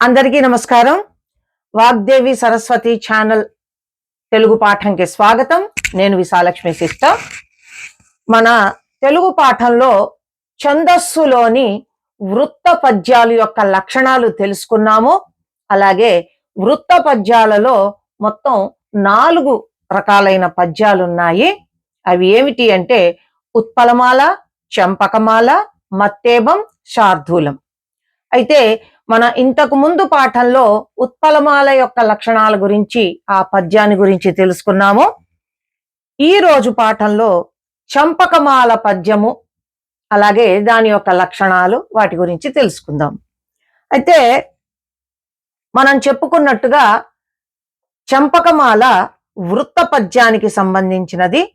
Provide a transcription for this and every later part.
అందరికీ నమస్కారం. వాగ్దేవి సరస్వతి ఛానల్ తెలుగు పాఠంకి స్వాగతం. నేను విశాలక్ష్మి సిస్టర్. మన తెలుగు పాఠంలో ఛందస్సులోని వృత్త పద్యాలు యొక్క లక్షణాలు తెలుసుకున్నాము. అలాగే వృత్త పద్యాలలో మొత్తం నాలుగు రకాలైన పద్యాలు ఉన్నాయి. అవి ఏమిటి అంటే ఉత్పలమాల చంపకమాల మత్తేబం శార్దూలం. అయితే మన ఇంతకు ముందు పాఠంలో ఉత్పలమాల యొక్క లక్షణాల గురించి ఆ పద్యాన్ని గురించి తెలుసుకున్నాము. ఈ రోజు పాఠంలో చంపకమాల పద్యము అలాగే దాని యొక్క లక్షణాలు వాటి గురించి తెలుసుకుందాం. అయితే మనం చెప్పుకున్నట్టుగా చంపకమాల వృత్త పద్యానికి సంబంధించినది.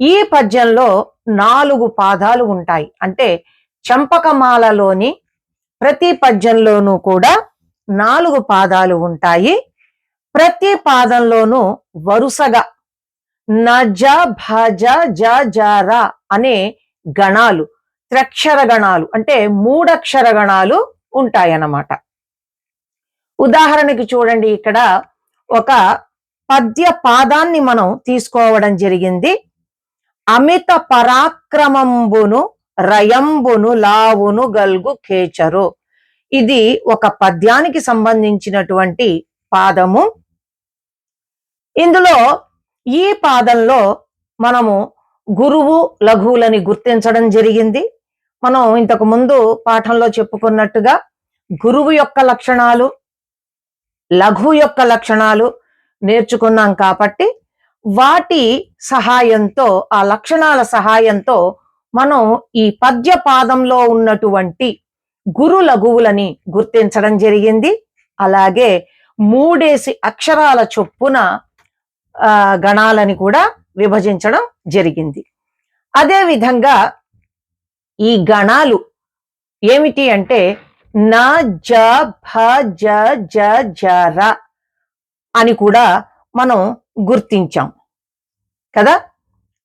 ఈ పద్యంలో నాలుగు పాదాలు ఉంటాయి. అంటే చంపకమాలలోని ప్రతి పద్యంలోనూ కూడా నాలుగు పాదాలు ఉంటాయి. ప్రతి పాదంలోనూ వరుసగా నజ భజ జ జర అనే గణాలు త్రక్షర గణాలు అంటే మూడక్షర గణాలు ఉంటాయన్నమాట. ఉదాహరణకి చూడండి ఇక్కడ ఒక పద్య పాదాన్ని మనం తీసుకోవడం జరిగింది. అమిత పరాక్రమంబును రయంబును లావును గల్గు కేచరు. ఇది ఒక పద్యానికి సంబంధించినటువంటి పాదము. ఇందులో ఈ పాదంలో మనము గురువు లఘువులని గుర్తించడం జరిగింది. మనం ఇంతకు ముందు పాఠంలో చెప్పుకున్నట్టుగా గురువు యొక్క లక్షణాలు లఘు యొక్క లక్షణాలు నేర్చుకున్నాం కాబట్టి వాటి సహాయంతో ఆ లక్షణాల సహాయంతో మనం ఈ పద్య పాదంలో ఉన్నటువంటి గురు లఘువులని గుర్తించడం జరిగింది. అలాగే మూడేసి అక్షరాల చొప్పున గణాలని కూడా విభజించడం జరిగింది. అదేవిధంగా ఈ గణాలు ఏమిటి అంటే న జ భ జ జ జ ర అని కూడా మనం గుర్తించాం. కదా?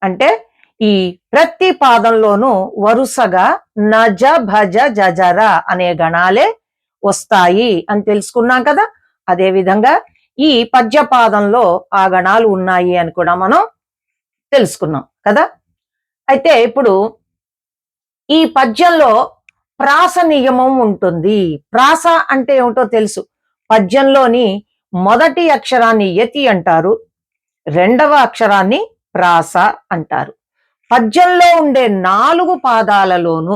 అంటే ఈ ప్రతి పాదంలోనూ వరుసగా నజ భజ జజర అనే గణాలే వస్తాయి అని తెలుసుకున్నాం కదా. అదే విధంగా ఈ పద్యపాదంలో ఆ గణాలు ఉన్నాయి అని కూడా మనం తెలుసుకున్నాం కదా. అయితే ఇప్పుడు ఈ పద్యంలో ప్రాస నియమం ఉంటుంది. ప్రాస అంటే ఏమిటో తెలుసు. పద్యంలోని మొదటి అక్షరాన్ని యతి అంటారు. రెండవ అక్షరాన్ని ప్రాస అంటారు. పద్యంలో ఉండే నాలుగు పాదాలలోనూ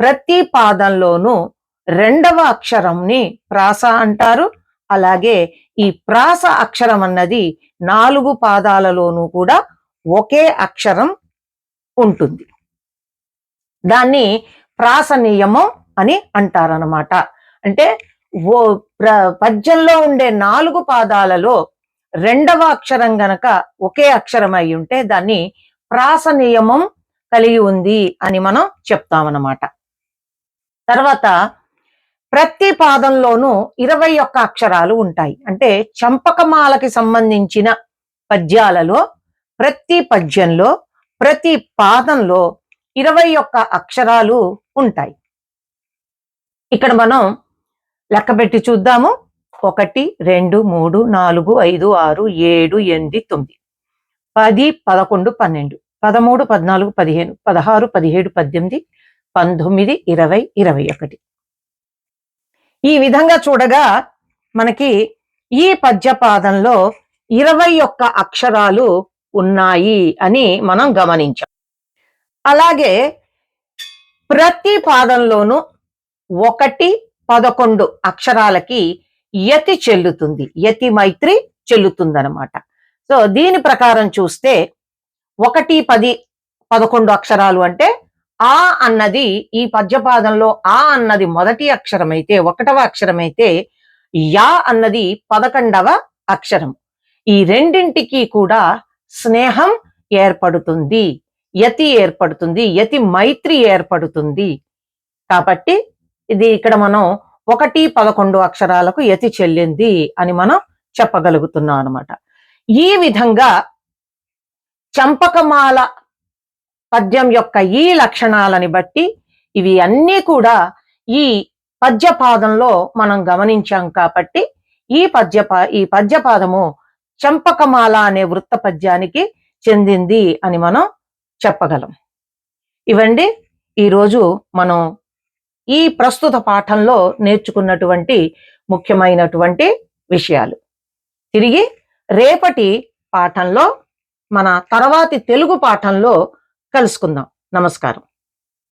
ప్రతి పాదంలోనూ రెండవ అక్షరంని ప్రాస అంటారు. అలాగే ఈ ప్రాస అక్షరం అన్నది నాలుగు పాదాలలోనూ కూడా ఒకే అక్షరం ఉంటుంది. దాన్ని ప్రాస నియమం అని అంటారనమాట అంటే ఓ పద్యంలో ఉండే నాలుగు పాదాలలో రెండవ అక్షరం గనక ఒకే అక్షరం అయి ఉంటే దాన్ని ప్రాస నియమం కలిగి ఉంది అని మనం చెప్తామన్నమాట. తర్వాత ప్రతి పాదంలోనూ ఇరవై ఒక్క అక్షరాలు ఉంటాయి. అంటే చంపకమాలకి సంబంధించిన పద్యాలలో ప్రతి పద్యంలో ప్రతి పాదంలో ఇరవై ఒక్క అక్షరాలు ఉంటాయి. ఇక్కడ మనం లెక్క పెట్టి చూద్దాము. ఒకటి రెండు మూడు నాలుగు ఐదు ఆరు ఏడు ఎనిమిది తొమ్మిది. పది పదకొండు పన్నెండు పదమూడు పద్నాలుగు పదిహేను పదహారు పదిహేడు పద్దెనిమిది పంతొమ్మిది ఇరవై ఇరవై ఒకటి. ఈ విధంగా చూడగా మనకి ఈ పద్యపాదంలో ఇరవై ఒక్క అక్షరాలు ఉన్నాయి అని మనం గమనించాం. అలాగే ప్రతి పాదంలోనూ ఒకటి పదకొండు అక్షరాలకి యతి చెల్లుతుంది. యతి మైత్రి చెల్లుతుందనమాట సో దీని ప్రకారం చూస్తే ఒకటి పది పదకొండు అక్షరాలు అంటే ఆ అన్నది ఈ పద్యపాదంలో ఆ అన్నది మొదటి అక్షరం అయితే ఒకటవ అక్షరం అయితే యా అన్నది పదకొండవ అక్షరం. ఈ రెండింటికి కూడా స్నేహం ఏర్పడుతుంది యతి ఏర్పడుతుంది యతి మైత్రి ఏర్పడుతుంది. కాబట్టి ఇది ఇక్కడ మనం ఒకటి పదకొండు అక్షరాలకు యతి చెల్లింది అని మనం చెప్పగలుగుతున్నాం అనమాట ఈ విధంగా చంపకమాల పద్యం యొక్క ఈ లక్షణాలని బట్టి ఇవి అన్నీ కూడా ఈ పద్యపాదంలో మనం గమనించాం కాబట్టి ఈ పద్యపా ఈ పద్యపాదము చంపకమాల అనే వృత్త పద్యానికి చెందింది అని మనం చెప్పగలం. ఇవండి ఈరోజు మనం ఈ ప్రస్తుత పాఠంలో నేర్చుకున్నటువంటి ముఖ్యమైనటువంటి విషయాలు. తిరిగి రేపటి పాఠంలో మన తర్వాతి తెలుగు పాఠంలో కలుసుకుందాం. నమస్కారం.